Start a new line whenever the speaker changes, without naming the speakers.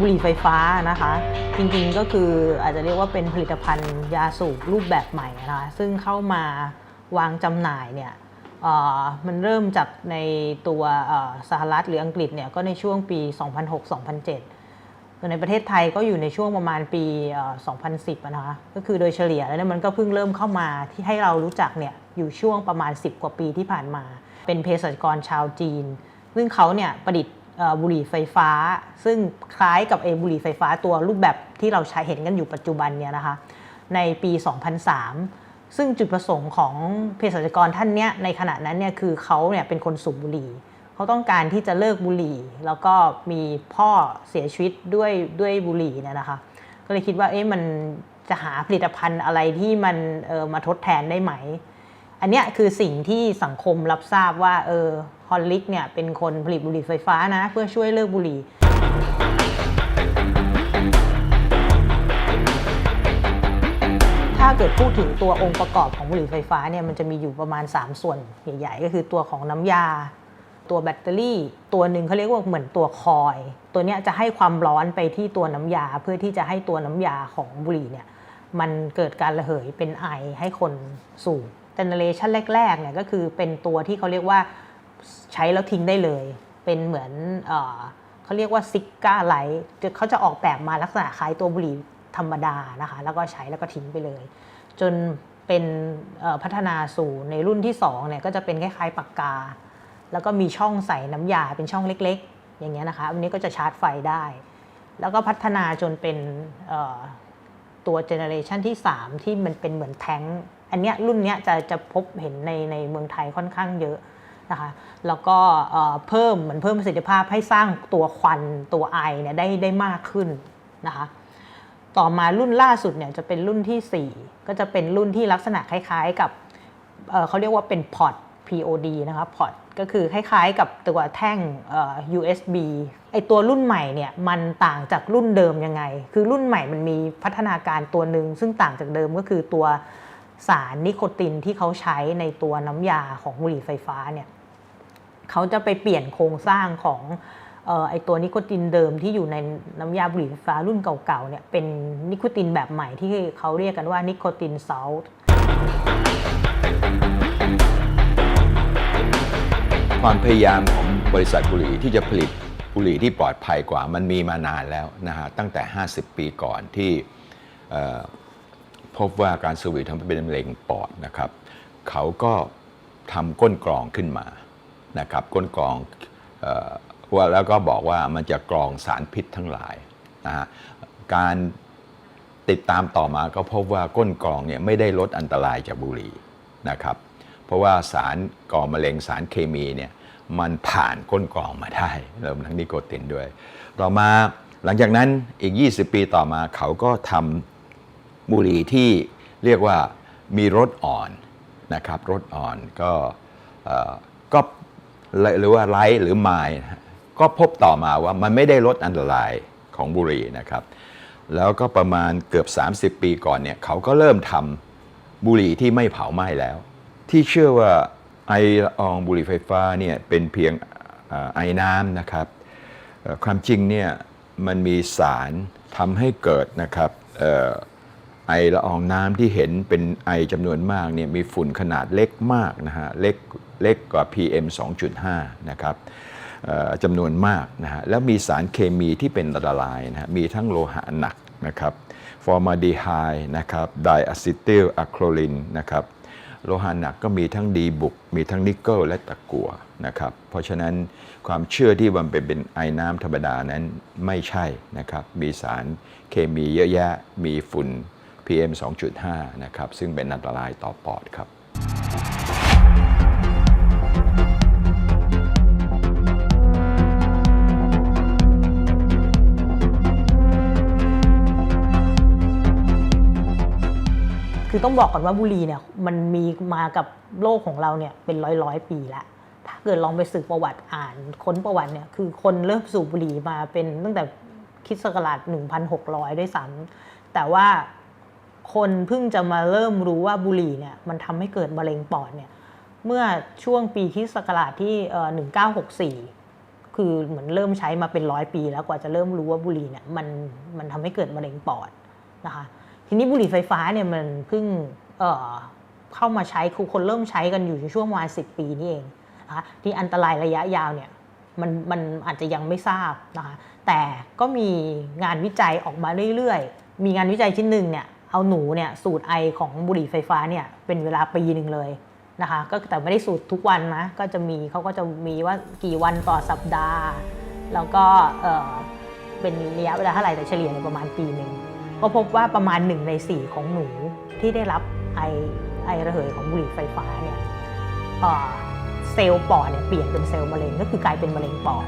บุหรี่ไฟฟ้านะคะ จริงๆก็คืออาจจะเรียกว่าเป็นผลิตภัณฑ์ยาสูบรูปแบบใหม่นะคะซึ่งเข้ามาวางจำหน่ายเนี่ยมันเริ่มจากในตัวสหรัฐหรืออังกฤษเนี่ยก็ในช่วงปี 2006-2007ส่วนในประเทศไทยก็อยู่ในช่วงประมาณปี 2010 นะคะ ก็คือโดยเฉลี่ยแล้วเนี่ยมันก็เพิ่งเริ่มเข้ามาที่ให้เรารู้จักเนี่ยอยู่ช่วงประมาณ 10 กว่าปีที่ผ่านมา เป็นเภสัชกรชาวจีน ซึ่งเขาเนี่ยประดิษฐ์ บุหรี่ไฟฟ้า ซึ่งคล้ายกับเอบุหรี่ไฟฟ้าตัวรูปแบบที่เราใช้เห็นกันอยู่ปัจจุบันเนี่ยนะคะในปี 2003 ซึ่งจุดประสงค์ของเภสัชกรท่านเนี้ยในขณะนั้นเนี่ยคือเขาเนี่ยเป็นคนสูบบุหรี่เขาต้องการที่จะเลิกบุหรี่ แล้วก็มีพ่อเสียชีวิตด้วยด้วยบุหรี่เนี่ยนะคะก็เลยคิดว่าเอ๊ะมันจะหาผลิตภัณฑ์อะไรที่มันเออมาทดแทนได้ไหม อันเนี้ยคือสิ่งที่สังคมรับทราบว่าเออฮอลลิกเนี่ยเป็นคนผลิตบุหรี่ไฟฟ้านะ เพื่อช่วยเลิกบุหรี่ ถ้าเกิดพูดถึงตัวองค์ประกอบของบุหรี่ไฟฟ้าเนี่ยมันจะมีอยู่ประมาณ 3 ส่วนใหญ่ๆ ก็คือตัวของน้ำยา ตัวแบตเตอรี่ ตัวหนึ่งเขาเรียกว่าเหมือนตัวคอย ตัวเนี้ยจะให้ความร้อนไปที่ตัวน้ำยา เพื่อที่จะให้ตัวน้ำยาของบุหรี่เนี่ยมันเกิดการระเหยเป็นไอให้คนสูบ เจเนเรชันแรกๆเนี่ยก็คือเป็นตัวที่เขาเรียกว่าใช้แล้วทิ้งได้เลย เป็นเหมือนเอเขาเรียกว่าซิก้าไลท์เขาจะออกแบบมาลักษณะคล้ายตัวบุหรี่ธรรมดานะคะแล้วก็ใช้แล้วก็ทิ้งไปเลย จนเป็นพัฒนาสู่ในรุ่นที่2เนี่ยก็จะเป็นคล้ายๆปากกา แล้วก็มีช่องใส่น้ำยาเป็นช่องเล็ก ๆ อย่างเงี้ยนะคะอันนี้ก็จะชาร์จไฟได้ แล้วก็พัฒนาจนเป็นตัวเจเนอเรชันที่ 3 ที่มันเป็นเหมือนแท้ง อันเนี้ยรุ่นเนี้ยจะจะพบเห็นในในเมืองไทยค่อนข้างเยอะนะคะแล้วก็เพิ่มเหมือนเพิ่มประสิทธิภาพให้สร้างตัวควันตัวไอเนี่ยได้ได้มากขึ้นนะคะต่อมารุ่นล่าสุดเนี่ยจะเป็นรุ่นทีสี่4 ก็จะเป็นรุ่นที่ลักษณะคล้ายๆกับเเขาเรียกว่าเป็นพอร์ต POD นะคะพอร์ตก็คือคล้ายๆกับตัวแท่งเอ่อ USB ไอตัวรุ่นใหม่เนี่ยมันต่างจากรุ่นเดิมยังไง คือรุ่นใหม่มันมีพัฒนาการตัวหนึ่งซึ่งต่างจากเดิมก็คือตัว สารนิโคตินที่เขาใช้ในตัวน้ำยาของบุหรี่ไฟฟ้าเนี่ยเขาจะไปเปลี่ยนโครงสร้างของออไอตัวนิโคตินเดิมที่อยู่ในน้ำยาบุหรี่ไฟฟ้ารุ่นเก่าๆเนี่ยเป็นนิโคตินแบบใหม่ที่เขาเรียกกันว่านิโคตินซอลต์
ความพยายามของบริษัทบุหรี่ที่จะผลิตบุหรี่ที่ปลอดภัยกว่ามันมีมานานแล้วนะฮะตั้งแต่ 50 ปีก่อนที่ พบว่าการสูบบุหรี่ทำให้เป็นมะเร็งปอดนะครับ เขาก็ทำก้นกรองขึ้นมานะครับ ก้นกรองว่าแล้วก็บอกว่ามันจะกรองสารพิษทั้งหลายนะฮะการติดตามต่อมาก็พบว่าก้นกรองเนี่ยไม่ได้ลดอันตรายจากบุหรี่นะครับ เพราะว่าสารก่อมะเร็งสารเคมีเนี่ยมันผ่านก้นกรองมาได้รวมทั้งนิโคตินด้วย ต่อมาหลังจากนั้นอีก 20 ปีต่อมาเขาก็ทำ บุหรี่ที่เรียกว่ามีรสอ่อนนะครับรสอ่อนก็ก็หรือว่าไลท์หรือไมล์ก็พบต่อมาว่ามันไม่ได้ลดอันตรายของบุหรี่นะครับ แล้วก็ประมาณเกือบ 30 ปีก่อนเนี่ยเขาก็เริ่มทำบุหรี่ที่ไม่เผาไหม้แล้ว ที่เชื่อว่าไอละอองบุหรี่ไฟฟ้าเนี่ยเป็นเพียงอไอน้ำนะครับความจริงเนี่ยมันมีสารทำให้เกิดนะครับ ไอละอองน้ำที่เห็นเป็นไอจำนวนมากเนี่ยมีฝุ่นขนาดเล็กมากนะฮะเล็กเล็กกว่า PM 2.5 นะครับจำนวนมากนะฮะแล้วมีสารเคมีที่เป็นอันตรายนะฮะมีทั้งโลหะหนักนะครับฟอร์มาดีไฮนะครับไดอะซิติลอะโครลินนะครับโลหะหนักก็มีทั้งดีบุก มีทั้งนิกเกิลและตะกั่วนะครับเพราะฉะนั้นความเชื่อที่มันเป็นเป็นไอน้ำธรรมดานั้นไม่ใช่นะครับมีสารเคมีเยอะแยะมีฝุ่น PM 2.5 นะครับ ซึ่งเป็นอันตรายต่อปอดครับ
คือต้องบอกก่อนว่าบุหรี่เนี่ยมันมีมากับโลกของเราเนี่ยเป็นร้อยร้อยปีล้วถ้าเกิดลองไปสืบประวัติอ่านค้นประวัติเนี่ยคือคนเริ่มสูบบุหรี่มาเป็นตั้งแต่คริดศักราช1,600 ด้วยซ้ำแต่ว่า คนเพิ่งจะมาเริ่มรู้ว่าบุหรี่เนี่ยมันทำให้เกิดมะเร็งปอดเนี่ยเมื่อช่วงปีคริดศักราชที่เอ่อ1964 คือเหมือนเริ่มใช้มาเป็นร้อยปี แล้วกว่าจะเริ่มรู้ว่าบุหรี่เนี่ยมันมันทำให้เกิดมะเร็งปอดนะคะทีนี้บุหรี่ไฟฟ้าเนี่ยมันเพิ่งเเข้ามาใช้คือคนเริ่มใช้กันอยู่ในช่วงประมาณสิปีนี่เองนะคะที่อันตรายระยะยาวเนี่ยมันมันอาจจะยังไม่ทราบนะคะแต่ก็มีงานวิจัยออกมาเรื่อยๆ มีงานวิจัยชิ้นหนึ่งเนี่ย เอาหนูเนี่ยสูดไอของบุหรี่ไฟฟ้าเนี่ยเป็นเวลาปีหนึ่งเลยนะคะก็แต่ไม่ได้สูดทุกวันนะก็จะมีเขาก็จะมีว่ากี่วันต่อสัปดาห์ แล้วก็เออเป็นระยะเวลาเท่าไหร่แต่เฉลี่ยเนี่ยประมาณปีหนึ่งก็พบว่าประมาณ 1 ใน 4 ของหนูที่ได้รับไอไอระเหยของบุหรี่ไฟฟ้าเนี่ยเอ่อเซลล์ปอดเนี่ยเปลี่ยนเป็นเซลล์มะเร็งก็คือกลายเป็นมะเร็งปอด